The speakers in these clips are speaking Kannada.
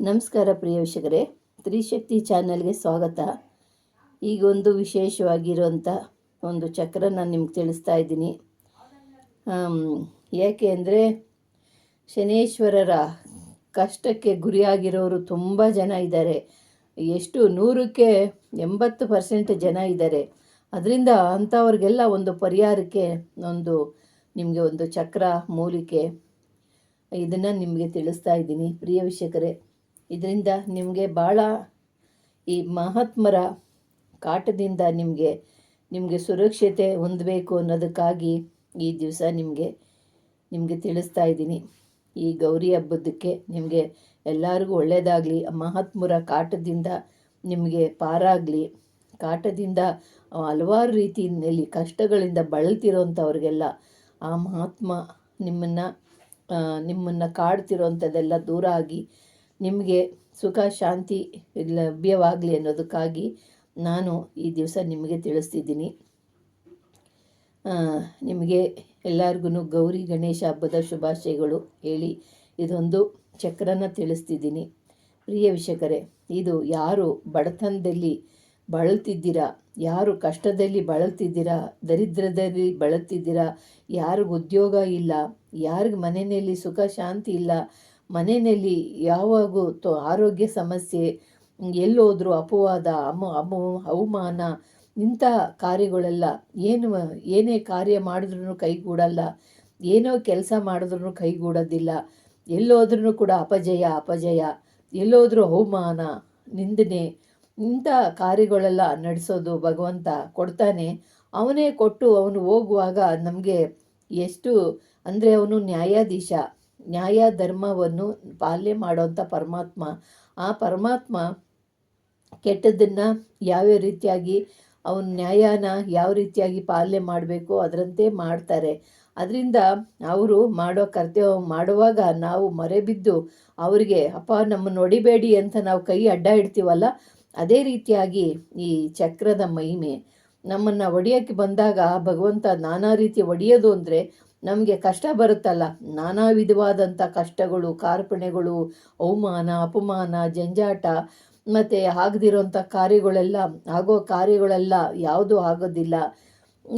ನಮಸ್ಕಾರ ಪ್ರಿಯ ವೀಕ್ಷಕರೇ. ತ್ರಿಶಕ್ತಿ ಚಾನಲ್ಗೆ ಸ್ವಾಗತ. ಈಗ ಒಂದು ವಿಶೇಷವಾಗಿರುವಂಥ ಒಂದು ಚಕ್ರ ನಾನು ನಿಮ್ಗೆ ತಿಳಿಸ್ತಾ ಇದ್ದೀನಿ. ಯಾಕೆ ಅಂದರೆ ಶನೇಶ್ವರರ ಕಷ್ಟಕ್ಕೆ ಗುರಿಯಾಗಿರೋರು ತುಂಬ ಜನ ಇದ್ದಾರೆ. ಎಷ್ಟು ನೂರಕ್ಕೆ ಎಂಬತ್ತು ಪರ್ಸೆಂಟ್ ಜನ ಇದ್ದಾರೆ. ಅದರಿಂದ ಅಂಥವ್ರಿಗೆಲ್ಲ ಒಂದು ಪರಿಹಾರಕ್ಕೆ ಒಂದು ನಿಮಗೆ ಒಂದು ಚಕ್ರ ಮೂಲಿಕೆ ಇದನ್ನು ನಿಮಗೆ ತಿಳಿಸ್ತಾ ಇದ್ದೀನಿ. ಪ್ರಿಯ ವೀಕ್ಷಕರೇ ಇದರಿಂದ ನಿಮಗೆ ಭಾಳ ಈ ಮಹಾತ್ಮರ ಕಾಟದಿಂದ ನಿಮಗೆ ನಿಮಗೆ ಸುರಕ್ಷತೆ ಹೊಂದಬೇಕು ಅನ್ನೋದಕ್ಕಾಗಿ ಈ ದಿವಸ ನಿಮಗೆ ನಿಮಗೆ ತಿಳಿಸ್ತಾ ಇದ್ದೀನಿ. ಈ ಗೌರಿ ಹಬ್ಬದಕ್ಕೆ ನಿಮಗೆ ಎಲ್ಲರಿಗೂ ಒಳ್ಳೆಯದಾಗಲಿ ಮಹಾತ್ಮರ ಕಾಟದಿಂದ ನಿಮಗೆ ಪಾರಾಗಲಿ. ಕಾಟದಿಂದ ಹಲವಾರು ರೀತಿಯಲ್ಲಿ ಕಷ್ಟಗಳಿಂದ ಬಳಲ್ತಿರೋಂಥವ್ರಿಗೆಲ್ಲ ಆ ಮಹಾತ್ಮ ನಿಮ್ಮನ್ನು ನಿಮ್ಮನ್ನು ಕಾಡ್ತಿರೋಂಥದ್ದೆಲ್ಲ ದೂರ ಆಗಿ ನಿಮಗೆ ಸುಖ, ಶಾಂತಿ ಲಭ್ಯವಾಗಲಿ ಅನ್ನೋದಕ್ಕಾಗಿ ನಾನು ಈ ದಿವಸ ನಿಮಗೆ ತಿಳಿಸ್ತಿದ್ದೀನಿ. ನಿಮಗೆ ಎಲ್ಲರಿಗೂ ಗೌರಿ ಗಣೇಶ ಹಬ್ಬದ ಶುಭಾಶಯಗಳು ಹೇಳಿ ಇದೊಂದು ಚಕ್ರನ ತಿಳಿಸ್ತಿದ್ದೀನಿ. ಪ್ರಿಯ ವಿಷಕರೇ ಇದು ಯಾರು ಬಡತನದಲ್ಲಿ ಬಳಲ್ತಿದ್ದೀರಾ? ಯಾರು ಕಷ್ಟದಲ್ಲಿ ಬಳಲ್ತಿದ್ದೀರಾ? ದರಿದ್ರದಲ್ಲಿ ಬಳಲ್ತಿದ್ದೀರಾ? ಯಾರಿಗೂ ಉದ್ಯೋಗ ಇಲ್ಲ? ಯಾರಿಗೆ ಮನೆಯಲ್ಲಿ ಸುಖ, ಶಾಂತಿ ಇಲ್ಲ? ಮನೆಯಲ್ಲಿ ಯಾವಾಗೂ ತೊ, ಆರೋಗ್ಯ ಸಮಸ್ಯೆ, ಎಲ್ಲೋದ್ರೂ ಅಪವಾದ, ಅಮ, ಅಮು, ಅವಮಾನ, ಇಂಥ ಕಾರ್ಯಗಳೆಲ್ಲ ಏನು, ಏನೇ ಕಾರ್ಯ ಮಾಡಿದ್ರೂ ಕೈಗೂಡಲ್ಲ, ಏನೋ ಕೆಲಸ ಮಾಡಿದ್ರೂ ಕೈಗೂಡೋದಿಲ್ಲ. ಎಲ್ಲೋದ್ರೂ ಕೂಡ ಅಪಜಯ ಅಪಜಯ, ಎಲ್ಲೋದ್ರೂ ಅವಮಾನ, ನಿಂದನೆ, ಇಂಥ ಕಾರ್ಯಗಳೆಲ್ಲ ನಡೆಸೋದು ಭಗವಂತ ಕೊಡ್ತಾನೆ. ಅವನೇ ಕೊಟ್ಟು ಅವನು ಹೋಗುವಾಗ ನಮಗೆ ಎಷ್ಟು, ಅಂದರೆ ಅವನು ನ್ಯಾಯಾಧೀಶ. ನ್ಯಾಯ ಧರ್ಮವನ್ನು ಪಾಲನೆ ಮಾಡೋಂಥ ಪರಮಾತ್ಮ. ಆ ಪರಮಾತ್ಮ ಕೆಟ್ಟದ್ದನ್ನು ಯಾವ್ಯಾವ ರೀತಿಯಾಗಿ ಅವನ ನ್ಯಾಯನ ಯಾವ ರೀತಿಯಾಗಿ ಪಾಲನೆ ಮಾಡಬೇಕು ಅದರಂತೆ ಮಾಡ್ತಾರೆ. ಅದರಿಂದ ಅವರು ಮಾಡೋ ಕರ್ತವ್ಯ ಮಾಡುವಾಗ ನಾವು ಮರೆಬಿದ್ದು ಅವರಿಗೆ, ಅಪ್ಪ ನಮ್ಮನ್ನು ಹೊಡಿಬೇಡಿ ಅಂತ ನಾವು ಕೈ ಅಡ್ಡ ಇಡ್ತೀವಲ್ಲ, ಅದೇ ರೀತಿಯಾಗಿ ಈ ಚಕ್ರದ ಮಹಿಮೆ. ನಮ್ಮನ್ನು ಒಡೆಯೋಕ್ಕೆ ಬಂದಾಗ ಭಗವಂತ ನಾನಾ ರೀತಿ ಒಡೆಯೋದು ಅಂದರೆ ನಮಗೆ ಕಷ್ಟ ಬರುತ್ತಲ್ಲ. ನಾನಾ ವಿಧವಾದಂಥ ಕಷ್ಟಗಳು ಕಾರ್ಪಣೆಗಳು ಅವಮಾನ, ಅಪಮಾನ, ಜಂಜಾಟ, ಮತ್ತು ಆಗದಿರೋಂಥ ಕಾರ್ಯಗಳೆಲ್ಲ, ಆಗೋ ಕಾರ್ಯಗಳೆಲ್ಲ ಯಾವುದೂ ಆಗೋದಿಲ್ಲ.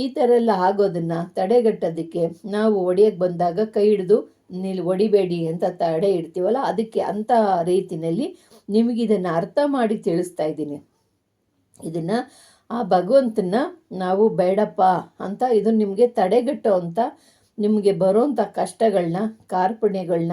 ಈ ಥರ ಎಲ್ಲ ಆಗೋದನ್ನು ತಡೆಗಟ್ಟೋದಕ್ಕೆ ನಾವು ಒಡೆಯೋಕ್ಕೆ ಬಂದಾಗ ಕೈ ಹಿಡಿದು ನಿಲ್, ಒಡಿಬೇಡಿ ಅಂತ ತಡೆ ಇಡ್ತೀವಲ್ಲ, ಅದಕ್ಕೆ ಅಂಥ ರೀತಿಯಲ್ಲಿ ನಿಮಗೆ ಇದನ್ನು ಅರ್ಥ ಮಾಡಿ ತಿಳಿಸ್ತಾ ಇದ್ದೀನಿ. ಇದನ್ನು ಆ ಭಗವಂತನ ನಾವು ಬೇಡಪ್ಪ ಅಂತ ಇದು ನಿಮಗೆ ತಡೆಗಟ್ಟೋ ಅಂತ ನಿಮಗೆ ಬರೋಂಥ ಕಷ್ಟಗಳನ್ನ ಕಾರ್ಪಣ್ಯಗಳನ್ನ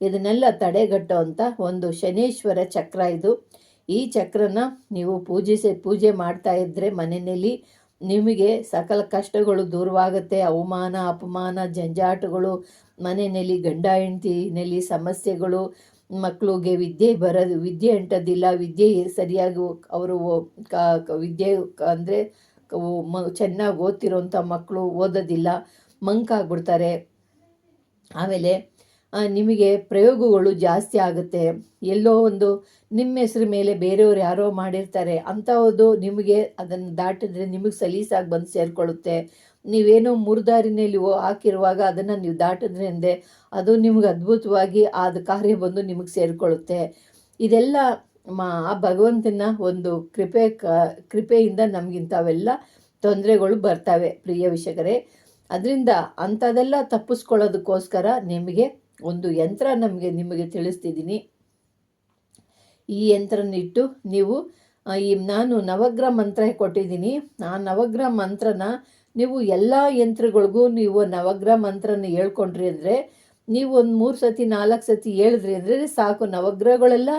ಇದನ್ನೆಲ್ಲ ತಡೆಗಟ್ಟೋ ಅಂತ ಒಂದು ಶನೇಶ್ವರ ಚಕ್ರ ಇದು. ಈ ಚಕ್ರನ ನೀವು ಪೂಜಿಸಿ, ಪೂಜೆ ಮಾಡ್ತಾ ಇದ್ದರೆ ಮನೆಯಲ್ಲಿ ನಿಮಗೆ ಸಕಲ ಕಷ್ಟಗಳು ದೂರವಾಗುತ್ತೆ. ಅವಮಾನ, ಅಪಮಾನ, ಜಂಜಾಟಗಳು, ಮನೆಯಲ್ಲಿ ಗಂಡ ಹೆಂಡತಿನಲ್ಲಿ ಸಮಸ್ಯೆಗಳು ಮಕ್ಕಳಿಗೆ ವಿದ್ಯೆ ಬರೋದು, ವಿದ್ಯೆ ಅಂಟೋದಿಲ್ಲ, ವಿದ್ಯೆ ಸರಿಯಾಗಿ ಅವರು ಕ- ವಿದ್ಯೆ ಅಂದರೆ ಚೆನ್ನಾಗಿ ಓದ್ತಿರೋಂಥ ಮಕ್ಕಳು ಓದೋದಿಲ್ಲ. ಮಂಕಾಗ್ಬಿಡ್ತಾರೆ ಆಮೇಲೆ ನಿಮಗೆ ಪ್ರಯೋಗಗಳು ಜಾಸ್ತಿ ಆಗುತ್ತೆ. ಎಲ್ಲೋ ಒಂದು ನಿಮ್ಮ ಹೆಸ್ರ ಮೇಲೆ ಬೇರೆಯವ್ರು ಯಾರೋ ಮಾಡಿರ್ತಾರೆ. ಅಂಥದ್ದು ನಿಮಗೆ ಅದನ್ನು ದಾಟಿದ್ರೆ ನಿಮಗೆ ಸಲೀಸಾಗಿ ಬಂದು ಸೇರಿಕೊಳ್ಳುತ್ತೆ. ನೀವೇನೋ ಮೂರ್ದಾರಿನಲ್ಲಿ ಹಾಕಿರುವಾಗ ಅದನ್ನು ನೀವು ದಾಟಿದ್ರೆ ಅಂದೆ ಅದು ನಿಮ್ಗೆ ಅದ್ಭುತವಾಗಿ ಅದು ಕಾರ್ಯ ಬಂದು ನಿಮಗೆ ಸೇರಿಕೊಳ್ಳುತ್ತೆ. ಇದೆಲ್ಲ ಮಾ, ಆ ಭಗವಂತನ ಒಂದು ಕೃಪೆ ಕೃಪೆಯಿಂದ ನಮಗಿಂಥವೆಲ್ಲ ತೊಂದರೆಗಳು ಬರ್ತವೆ. ಪ್ರಿಯ ವೀಕ್ಷಕರೇ ಅದರಿಂದ ಅಂಥದೆಲ್ಲ ತಪ್ಪಿಸ್ಕೊಳ್ಳೋದಕ್ಕೋಸ್ಕರ ನಿಮಗೆ ಒಂದು ಯಂತ್ರ ನಮಗೆ ನಿಮಗೆ ತಿಳಿಸ್ತಿದ್ದೀನಿ. ಈ ಯಂತ್ರನಿಟ್ಟು ನೀವು ಈ ನಾನು ನವಗ್ರಹ ಮಂತ್ರ ಕೊಟ್ಟಿದ್ದೀನಿ. ಆ ನವಗ್ರಹ ಮಂತ್ರನ ನೀವು ಎಲ್ಲ ಯಂತ್ರಗಳಿಗೂ ನೀವು ನವಗ್ರಹ ಮಂತ್ರನ ಹೇಳ್ಕೊಂಡ್ರಿ ಅಂದರೆ, ನೀವು ಒಂದು ಮೂರು ಸತಿ, ನಾಲ್ಕು ಸತಿ ಹೇಳಿದ್ರಿ ಅಂದರೆ ಸಾಕು, ನವಗ್ರಹಗಳೆಲ್ಲ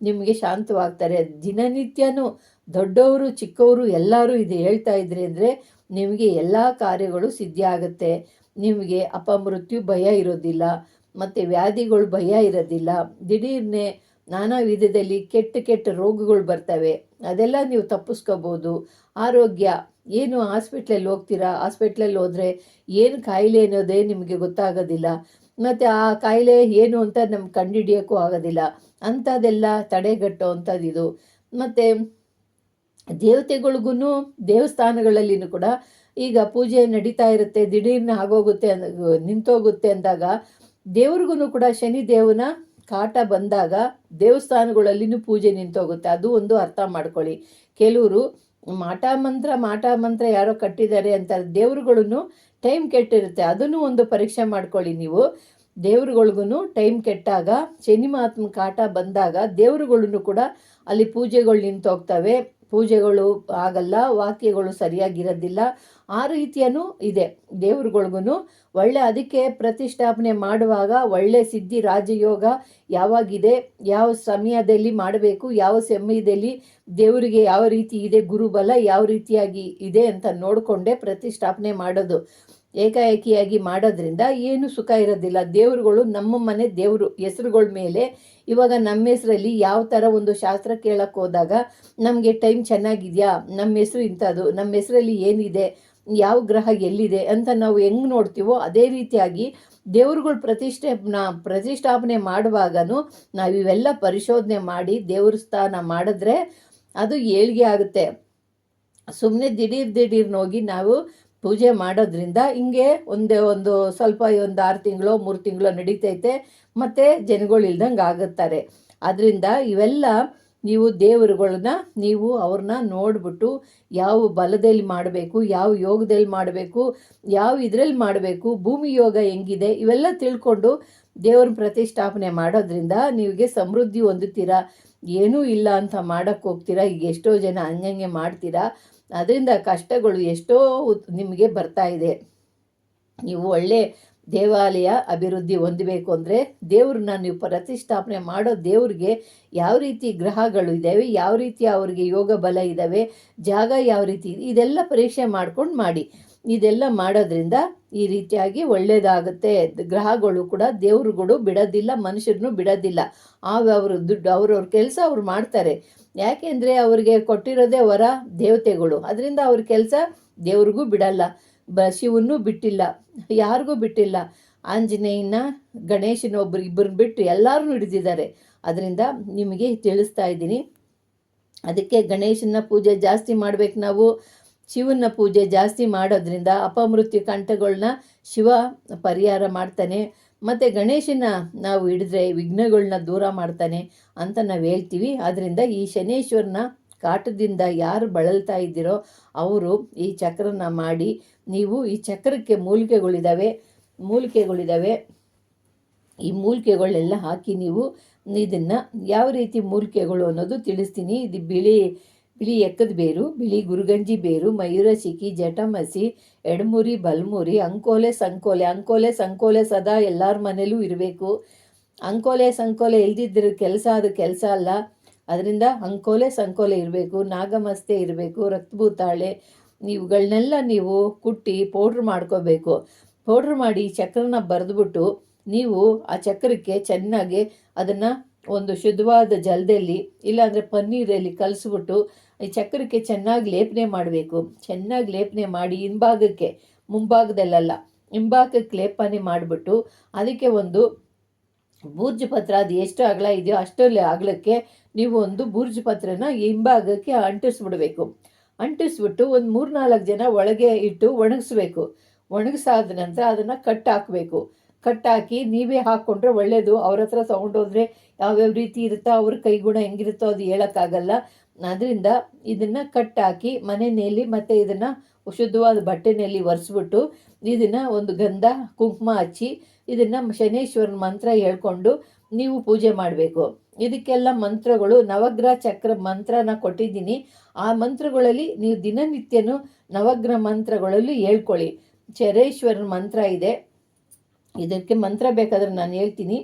ನಿಮಗೆ ಶಾಂತವಾಗ್ತಾರೆ. ದಿನನಿತ್ಯನೂ ದೊಡ್ಡವರು, ಚಿಕ್ಕವರು ಎಲ್ಲರೂ ಇದು ಹೇಳ್ತಾ ಇದ್ರಿ ಅಂದರೆ ನಿಮಗೆ ಎಲ್ಲ ಕಾರ್ಯಗಳು ಸಿದ್ಧಿಯಾಗುತ್ತೆ ನಿಮಗೆ ಅಪಮೃತ್ಯು ಭಯ ಇರೋದಿಲ್ಲ. ಮತ್ತು ವ್ಯಾಧಿಗಳು ಭಯ ಇರೋದಿಲ್ಲ. ದಿಢೀರ್ನೆ ನಾನಾ ವಿಧದಲ್ಲಿ ಕೆಟ್ಟ ಕೆಟ್ಟ ರೋಗಗಳು ಬರ್ತವೆ. ಅದೆಲ್ಲ ನೀವು ತಪ್ಪಿಸ್ಕೋಬೋದು. ಆರೋಗ್ಯ, ಏನು ಹಾಸ್ಪಿಟ್ಲಲ್ಲಿ ಹೋಗ್ತೀರಾ? ಹಾಸ್ಪಿಟ್ಲಲ್ಲಿ ಹೋದರೆ ಏನು ಕಾಯಿಲೆ ಅನ್ನೋದೇ ನಿಮಗೆ ಗೊತ್ತಾಗೋದಿಲ್ಲ. ಮತ್ತು ಆ ಕಾಯಿಲೆ ಏನು ಅಂತ ನಮ್ಗೆ ಕಂಡುಹಿಡಿಯೋಕ್ಕೂ ಆಗೋದಿಲ್ಲ. ಅಂಥದ್ದೆಲ್ಲ ತಡೆಗಟ್ಟೋ ಅಂಥದ್ದು ಇದು. ಮತ್ತು ದೇವತೆಗಳಿಗೂ ದೇವಸ್ಥಾನಗಳಲ್ಲಿನೂ ಕೂಡ ಈಗ ಪೂಜೆ ನಡೀತಾ ಇರುತ್ತೆ, ದಿಢೀರ್ನ ಆಗೋಗುತ್ತೆ ನಿಂತೋಗುತ್ತೆ ಅಂದಾಗ ದೇವ್ರಿಗೂ ಕೂಡ ಶನಿ ದೇವನ ಕಾಟ ಬಂದಾಗ ದೇವಸ್ಥಾನಗಳಲ್ಲಿನೂ ಪೂಜೆ ನಿಂತೋಗುತ್ತೆ. ಅದು ಒಂದು ಅರ್ಥ ಮಾಡ್ಕೊಳ್ಳಿ. ಕೆಲವರು ಮಾಟ ಮಂತ್ರ ಮಾಟ ಮಂತ್ರ ಯಾರೋ ಕಟ್ಟಿದ್ದಾರೆ ಅಂತಾರೆ ದೇವ್ರುಗಳನ್ನು ಟೈಮ್ ಕೆಟ್ಟಿರುತ್ತೆ. ಅದನ್ನು ಒಂದು ಪರೀಕ್ಷೆ ಮಾಡ್ಕೊಳ್ಳಿ ನೀವು. ದೇವ್ರುಗಳಿಗೂ ಟೈಮ್ ಕೆಟ್ಟಾಗ, ಶನಿ ಮಹಾತ್ಮ ಕಾಟ ಬಂದಾಗ ದೇವ್ರುಗಳನ್ನು ಕೂಡ ಅಲ್ಲಿ ಪೂಜೆಗಳು ನಿಂತೋಗ್ತವೆ. ಪೂಜೆಗಳು ಆಗಲ್ಲ, ವಾಕ್ಯಗಳು ಸರಿಯಾಗಿರೋದಿಲ್ಲ. ಆ ರೀತಿಯೂ ಇದೆ. ದೇವ್ರುಗಳ್ಗೂ ಒಳ್ಳೆ ಅದಕ್ಕೆ ಪ್ರತಿಷ್ಠಾಪನೆ ಮಾಡುವಾಗ ಒಳ್ಳೆ ಸಿದ್ಧಿ, ರಾಜಯೋಗ ಯಾವಾಗಿದೆ, ಯಾವ ಸಮಯದಲ್ಲಿ ಮಾಡಬೇಕು, ಯಾವ ಸಮಯದಲ್ಲಿ ದೇವರಿಗೆ ಯಾವ ರೀತಿ ಇದೆ, ಗುರುಬಲ ಯಾವ ರೀತಿಯಾಗಿ ಇದೆ ಅಂತ ನೋಡಿಕೊಂಡೇ ಪ್ರತಿಷ್ಠಾಪನೆ ಮಾಡೋದು. ಏಕಾಏಕಿಯಾಗಿ ಮಾಡೋದ್ರಿಂದ ಏನು ಸುಖ ಇರೋದಿಲ್ಲ. ದೇವರುಗಳು ನಮ್ಮ ಮನೆ ದೇವರು, ಹೆಸರುಗಳ ಮೇಲೆ ಇವಾಗ ನಮ್ಮ ಹೆಸರಲ್ಲಿ ಯಾವ ಥರ ಒಂದು ಶಾಸ್ತ್ರ ಕೇಳಕ್ಕೆ ಹೋದಾಗ, ನಮಗೆ ಟೈಮ್ ಚೆನ್ನಾಗಿದೆಯಾ? ನಮ್ಮ ಹೆಸರು ಇಂಥದ್ದು. ನಮ್ಮ ಹೆಸರಲ್ಲಿ ಏನಿದೆ? ಯಾವ ಗ್ರಹ ಎಲ್ಲಿದೆ? ಅಂತ ನಾವು ಹೆಂಗೆ ನೋಡ್ತೀವೋ ಅದೇ ರೀತಿಯಾಗಿ ದೇವ್ರುಗಳು ಪ್ರತಿಷ್ಠೆ ಪ್ರತಿಷ್ಠಾಪನೆ ಮಾಡುವಾಗನೂ ನಾವು ಇವೆಲ್ಲ ಪರಿಶೋಧನೆ ಮಾಡಿ ದೇವ್ರ ಸ್ಥಾನ ಮಾಡಿದ್ರೆ ಅದು ಏಳಿಗೆ ಆಗುತ್ತೆ. ಸುಮ್ಮನೆ ದಿಢೀರ್ ದಿಢೀರ್ನೋಗಿ ನಾವು ಪೂಜೆ ಮಾಡೋದ್ರಿಂದ ಹಿಂಗೆ ಒಂದೇ ಒಂದು ಸ್ವಲ್ಪ ಒಂದು ಆರು ತಿಂಗಳು, ಮೂರು ತಿಂಗಳು ನಡೀತೈತೆ. ಮತ್ತು ಜನಗಳು ಇಲ್ದಂಗೆ ಆಗುತ್ತಾರೆ. ಅದರಿಂದ ಇವೆಲ್ಲ ನೀವು ದೇವರುಗಳನ್ನ ನೀವು ಅವ್ರನ್ನ ನೋಡಿಬಿಟ್ಟು ಯಾವ ಬಲದಲ್ಲಿ ಮಾಡಬೇಕು, ಯಾವ ಯೋಗದಲ್ಲಿ ಮಾಡಬೇಕು, ಯಾವ ಇದರಲ್ಲಿ ಮಾಡಬೇಕು, ಭೂಮಿ ಯೋಗ ಹೆಂಗಿದೆ, ಇವೆಲ್ಲ ತಿಳ್ಕೊಂಡು ದೇವ್ರ ಪ್ರತಿಷ್ಠಾಪನೆ ಮಾಡೋದ್ರಿಂದ ನಿಮಗೆ ಸಮೃದ್ಧಿ ಹೊಂದುತ್ತೀರಾ, ಏನೂ ಇಲ್ಲ ಅಂತ ಮಾಡೋಕ್ಕೆ ಹೋಗ್ತೀರಾ, ಈಗ ಎಷ್ಟೋ ಜನ ಹಂಗಂಗೆ ಮಾಡ್ತೀರಾ ಅದರಿಂದ ಕಷ್ಟಗಳು ಎಷ್ಟೋ ನಿಮಗೆ ಬರ್ತಾ ಇದೆ. ನೀವು ಒಳ್ಳೆ ದೇವಾಲಯ ಅಭಿವೃದ್ಧಿ ಹೊಂದಬೇಕು ಅಂದರೆ ದೇವ್ರನ್ನ ನೀವು ಪ್ರತಿಷ್ಠಾಪನೆ ಮಾಡೋ ದೇವ್ರಿಗೆ ಯಾವ ರೀತಿ ಗ್ರಹಗಳು ಇದ್ದಾವೆ ಯಾವ ರೀತಿ ಅವ್ರಿಗೆ ಯೋಗ ಬಲ ಇದ್ದಾವೆ ಜಾಗ ಯಾವ ರೀತಿ ಇದೆಲ್ಲ ಪರೀಕ್ಷೆ ಮಾಡ್ಕೊಂಡು ಮಾಡಿ. ಇದೆಲ್ಲ ಮಾಡೋದ್ರಿಂದ ಈ ರೀತಿಯಾಗಿ ಒಳ್ಳೆಯದಾಗುತ್ತೆ ಗ್ರಹಗಳು ಕೂಡ ದೇವ್ರುಗಳು ಬಿಡೋದಿಲ್ಲ, ಮನುಷ್ಯರನ್ನು ಬಿಡೋದಿಲ್ಲ. ಆಗ ಅವರು ದುಡ್ಡು ಅವ್ರವ್ರ ಕೆಲಸ ಅವ್ರು ಮಾಡ್ತಾರೆ. ಯಾಕೆಂದರೆ ಅವ್ರಿಗೆ ಕೊಟ್ಟಿರೋದೇ ವರ ದೇವತೆಗಳು. ಅದರಿಂದ ಅವ್ರ ಕೆಲಸ ದೇವ್ರಿಗೂ ಬಿಡಲ್ಲ, ಬ ಶಿವನ್ನೂ ಬಿಟ್ಟಿಲ್ಲ, ಯಾರಿಗೂ ಬಿಟ್ಟಿಲ್ಲ. ಆಂಜನೇಯನ ಗಣೇಶನ ಒಬ್ಬರು ಇಬ್ಬರನ್ನ ಬಿಟ್ಟು ಎಲ್ಲರೂ ಹಿಡಿದಿದ್ದಾರೆ. ಅದರಿಂದ ನಿಮಗೆ ತಿಳಿಸ್ತಾ ಇದ್ದೀನಿ. ಅದಕ್ಕೆ ಗಣೇಶನ ಪೂಜೆ ಜಾಸ್ತಿ ಮಾಡ್ಬೇಕು ನಾವು. ಶಿವನ ಪೂಜೆ ಜಾಸ್ತಿ ಮಾಡೋದ್ರಿಂದ ಅಪಮೃತ್ಯು ಕಂಠಗಳನ್ನ ಶಿವ ಪರಿಹಾರ ಮಾಡ್ತಾನೆ. ಮತ್ತು ಗಣೇಶನ ನಾವು ಹಿಡಿದ್ರೆ ವಿಘ್ನಗಳನ್ನ ದೂರ ಮಾಡ್ತಾನೆ ಅಂತ ನಾವು ಹೇಳ್ತೀವಿ. ಆದ್ದರಿಂದ ಈ ಶನೇಶ್ವರನ ಕಾಟದಿಂದ ಯಾರು ಬಳಲ್ತಾ ಇದ್ದೀರೋ ಅವರು ಈ ಚಕ್ರನ ಮಾಡಿ ನೀವು ಈ ಚಕ್ರಕ್ಕೆ ಮೂಲಿಕೆಗಳಿದ್ದಾವೆ ಮೂಲಿಕೆಗಳಿದ್ದಾವೆ ಈ ಮೂಲಿಕೆಗಳೆಲ್ಲ ಹಾಕಿ ನೀವು ಇದನ್ನು ಯಾವ ರೀತಿ ಮೂಲಿಕೆಗಳು ಅನ್ನೋದು ತಿಳಿಸ್ತೀನಿ. ಇದು ಬಿಳಿ ಬಿಳಿ ಎಕ್ಕದ ಬೇರು, ಬಿಳಿ ಗುರುಗಂಜಿ ಬೇರು, ಮಯೂರ ಶಿಖಿ ಜಟಮಸಿ ಎಡಮುರಿ, ಬಲ್ಮುರಿ, ಅಂಕೋಲೆ, ಸಂಕೋಲೆ. ಅಂಕೋಲೆ, ಸಂಕೋಲೆ ಸದಾ ಎಲ್ಲರ ಮನೇಲೂ ಇರಬೇಕು. ಅಂಕೋಲೆ, ಸಂಕೋಲೆ ಇಲ್ದಿದ್ದರೆ ಕೆಲಸ ಅದು ಕೆಲಸ ಅಲ್ಲ. ಅದರಿಂದ ಅಂಕೋಲೆ, ಸಂಕೋಲೆ ಇರಬೇಕು. ನಾಗಮಸ್ತೆ ಇರಬೇಕು, ರಕ್ತಭೂತಾಳೆ. ಇವುಗಳನ್ನೆಲ್ಲ ನೀವು ಕುಟ್ಟಿ ಪೌಡ್ರ್ ಮಾಡ್ಕೋಬೇಕು. ಪೌಡ್ರ್ ಮಾಡಿ ಚಕ್ರನ ಬರೆದ್ಬಿಟ್ಟು ನೀವು ಆ ಚಕ್ರಕ್ಕೆ ಚೆನ್ನಾಗಿ ಅದನ್ನು ಒಂದು ಶುದ್ಧವಾದ ಜಲದಲ್ಲಿ ಇಲ್ಲಾಂದರೆ ಪನ್ನೀರಲ್ಲಿ ಕಲಿಸ್ಬಿಟ್ಟು ಈ ಚಕ್ರಕ್ಕೆ ಚೆನ್ನಾಗಿ ಲೇಪನೆ ಮಾಡಬೇಕು. ಚೆನ್ನಾಗಿ ಲೇಪನೆ ಮಾಡಿ ಹಿಂಭಾಗಕ್ಕೆ, ಮುಂಭಾಗದಲ್ಲೆಲ್ಲ ಹಿಂಭಾಗಕ್ಕೆ ಲೇಪನೆ ಮಾಡಿಬಿಟ್ಟು ಅದಕ್ಕೆ ಒಂದು ಬೂರ್ಜು ಪತ್ರ, ಅದು ಎಷ್ಟು ಅಗಲ ಇದೆಯೋ ಅಷ್ಟರಲ್ಲಿ ಅಗಲಕ್ಕೆ ನೀವು ಒಂದು ಬೂರ್ಜು ಪತ್ರನ ಹಿಂಭಾಗಕ್ಕೆ ಅಂಟಿಸ್ಬಿಡ್ಬೇಕು. ಅಂಟಿಸ್ಬಿಟ್ಟು ಒಂದು ಮೂರು ನಾಲ್ಕು ಜನ ಒಳಗೆ ಇಟ್ಟು ಒಣಗಿಸ್ಬೇಕು. ಒಣಗಿಸಾದ ನಂತರ ಅದನ್ನು ಕಟ್ ಹಾಕಬೇಕು. ಕಟ್ ಹಾಕಿ ನೀವೇ ಹಾಕ್ಕೊಂಡ್ರೆ ಒಳ್ಳೆಯದು ಅವ್ರ ಹತ್ರ ತೊಗೊಂಡೋದ್ರೆ ಯಾವ್ಯಾವ ರೀತಿ ಇರುತ್ತೋ ಅವ್ರ ಕೈಗುಣ ಹೆಂಗಿರುತ್ತೋ ಅದು ಹೇಳೋಕ್ಕಾಗಲ್ಲ. ಅದರಿಂದ ಇದನ್ನು ಕಟ್ ಹಾಕಿ ಮನೆಯಲ್ಲಿ ಮತ್ತು ಇದನ್ನು ಶುದ್ಧವಾದ ಬಟ್ಟೆನಲ್ಲಿ ಒರೆಸ್ಬಿಟ್ಟು ಇದನ್ನು ಒಂದು ಗಂಧ ಕುಂಕುಮ ಹಚ್ಚಿ ಇದನ್ನು ಶನೇಶ್ವರನ ಮಂತ್ರ ಹೇಳ್ಕೊಂಡು ನೀವು ಪೂಜೆ ಮಾಡಬೇಕು. ಇದಕ್ಕೆಲ್ಲ ಮಂತ್ರಗಳು ನವಗ್ರಹ ಚಕ್ರ ಮಂತ್ರನ ಕೊಟ್ಟಿದ್ದೀನಿ. ಆ ಮಂತ್ರಗಳಲ್ಲಿ ನೀವು ದಿನನಿತ್ಯನೂ ನವಗ್ರಹ ಮಂತ್ರಗಳಲ್ಲಿ ಹೇಳ್ಕೊಳ್ಳಿ. ಚರೇಶ್ವರನ ಮಂತ್ರ ಇದೆ. ಇದಕ್ಕೆ ಮಂತ್ರ ಬೇಕಾದ್ರೆ ನಾನು ಹೇಳ್ತೀನಿ.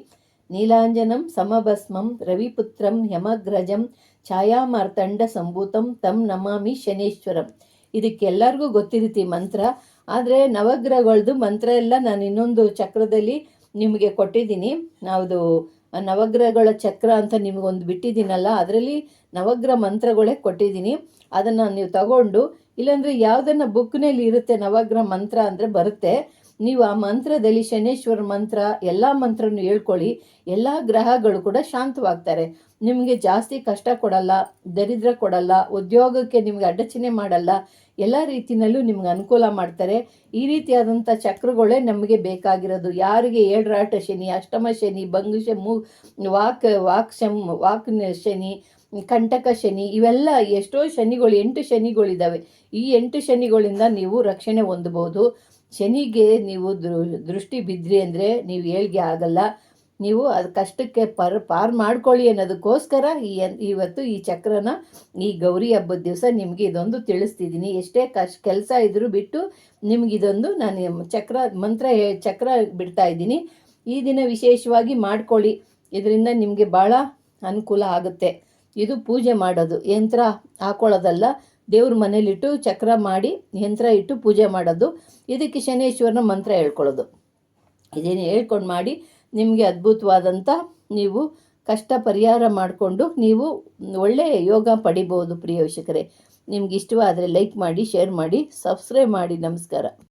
ನೀಲಾಂಜನಂ ಸಮಭಸ್ಮಂ ರವಿಪುತ್ರಂ ಯಮಗ್ರಜಂ ಛಾಯಾಮಾರ್ತಂಡ ಸಂಭೂತಂ ತಂ ನಮಾಮಿ ಶನೇಶ್ವರಂ. ಇದಕ್ಕೆಲ್ಲರಿಗೂ ಗೊತ್ತಿರುತ್ತೆ ಮಂತ್ರ. ಆದರೆ ನವಗ್ರಹಗಳದ್ದು ಮಂತ್ರ ಎಲ್ಲ ನಾನು ಇನ್ನೊಂದು ಚಕ್ರದಲ್ಲಿ ನಿಮಗೆ ಕೊಟ್ಟಿದ್ದೀನಿ. ನಾವು ನವಗ್ರಹಗಳ ಚಕ್ರ ಅಂತ ನಿಮಗೊಂದು ಬಿಟ್ಟಿದ್ದೀನಲ್ಲ, ಅದರಲ್ಲಿ ನವಗ್ರಹ ಮಂತ್ರಗಳೇ ಕೊಟ್ಟಿದ್ದೀನಿ. ಅದನ್ನು ನೀವು ತಗೊಂಡು, ಇಲ್ಲಾಂದರೆ ಯಾವುದನ್ನು ಬುಕ್ನಲ್ಲಿ ಇರುತ್ತೆ ನವಗ್ರಹ ಮಂತ್ರ ಅಂದರೆ ಬರುತ್ತೆ. ನೀವು ಆ ಮಂತ್ರದಲ್ಲಿ ಶನೇಶ್ವರ ಮಂತ್ರ, ಎಲ್ಲ ಮಂತ್ರನೂ ಹೇಳ್ಕೊಳ್ಳಿ, ಎಲ್ಲ ಗ್ರಹಗಳು ಕೂಡ ಶಾಂತವಾಗ್ತಾರೆ. ನಿಮಗೆ ಜಾಸ್ತಿ ಕಷ್ಟ ಕೊಡಲ್ಲ, ದರಿದ್ರ ಕೊಡಲ್ಲ, ಉದ್ಯೋಗಕ್ಕೆ ನಿಮಗೆ ಅಡಚಣೆ ಮಾಡಲ್ಲ, ಎಲ್ಲ ರೀತಿಯಲ್ಲೂ ನಿಮ್ಗೆ ಅನುಕೂಲ ಮಾಡ್ತಾರೆ. ಈ ರೀತಿಯಾದಂಥ ಚಕ್ರಗಳೇ ನಮಗೆ ಬೇಕಾಗಿರೋದು. ಯಾರಿಗೆ ಏಳರಾಟ ಶನಿ, ಅಷ್ಟಮ ಶನಿ, ಭಂಗ ಮೂ, ವಾಕ್ ವಾಕ್ ಶಂ, ವಾಕ್ ಶನಿ, ಕಂಟಕ ಶನಿ, ಇವೆಲ್ಲ ಎಷ್ಟೋ ಶನಿಗಳು, ಎಂಟು ಶನಿಗಳಿದ್ದಾವೆ ಈ ಎಂಟು ಶನಿಗಳಿಂದ ನೀವು ರಕ್ಷಣೆ ಹೊಂದಬಹುದು. ಶನಿಗೆ ನೀವು ದೃಷ್ಟಿ ಬಿದ್ರಿ ಅಂದರೆ ನೀವು ಏಳ್ಗೆ ಆಗಲ್ಲ. ನೀವು ಅದು ಕಷ್ಟಕ್ಕೆ ಪರ್, ಪಾರ್ ಮಾಡ್ಕೊಳ್ಳಿ ಅನ್ನೋದಕ್ಕೋಸ್ಕರ ಈ ಇವತ್ತು ಈ ಚಕ್ರನ ಈ ಗೌರಿ ಹಬ್ಬದ ದಿವಸ ನಿಮಗೆ ಇದೊಂದು ತಿಳಿಸ್ತಿದ್ದೀನಿ. ಎಷ್ಟೇ ಕಷ್ಟ ಕೆಲಸ ಇದ್ರೂ ಬಿಟ್ಟು ನಿಮ್ಗೆ ಇದೊಂದು ನಾನು ಚಕ್ರ, ಮಂತ್ರ ಚಕ್ರ ಬಿಡ್ತಾ ಇದ್ದೀನಿ. ಈ ದಿನ ವಿಶೇಷವಾಗಿ ಮಾಡ್ಕೊಳ್ಳಿ. ಇದರಿಂದ ನಿಮಗೆ ಭಾಳ ಅನುಕೂಲ ಆಗುತ್ತೆ. ಇದು ಪೂಜೆ ಮಾಡೋದು. ಯಂತ್ರ ಹಾಕೊಳ್ಳೋದಲ್ಲ. ದೇವ್ರ ಮನೇಲಿಟ್ಟು ಚಕ್ರ ಮಾಡಿ ಯಂತ್ರ ಇಟ್ಟು ಪೂಜೆ ಮಾಡೋದು. ಇದಕ್ಕೆ ಶನೇಶ್ವರನ ಮಂತ್ರ ಹೇಳ್ಕೊಳ್ಳೋದು. ಇದೇನು ಹೇಳ್ಕೊಂಡು ಮಾಡಿ ನಿಮಗೆ ಅದ್ಭುತವಾದಂಥ ನೀವು ಕಷ್ಟ ಪರಿಹಾರ ಮಾಡಿಕೊಂಡು ನೀವು ಒಳ್ಳೆಯ ಯೋಗ ಪಡಿಬೋದು ಪ್ರಿಯ ವೀಕ್ಷಕರೇ. ನಿಮ್ಗೆ ಇಷ್ಟವಾದರೆ ಲೈಕ್ ಮಾಡಿ ಶೇರ್ ಮಾಡಿ ಸಬ್ಸ್ಕ್ರೈಬ್ ಮಾಡಿ. ನಮಸ್ಕಾರ.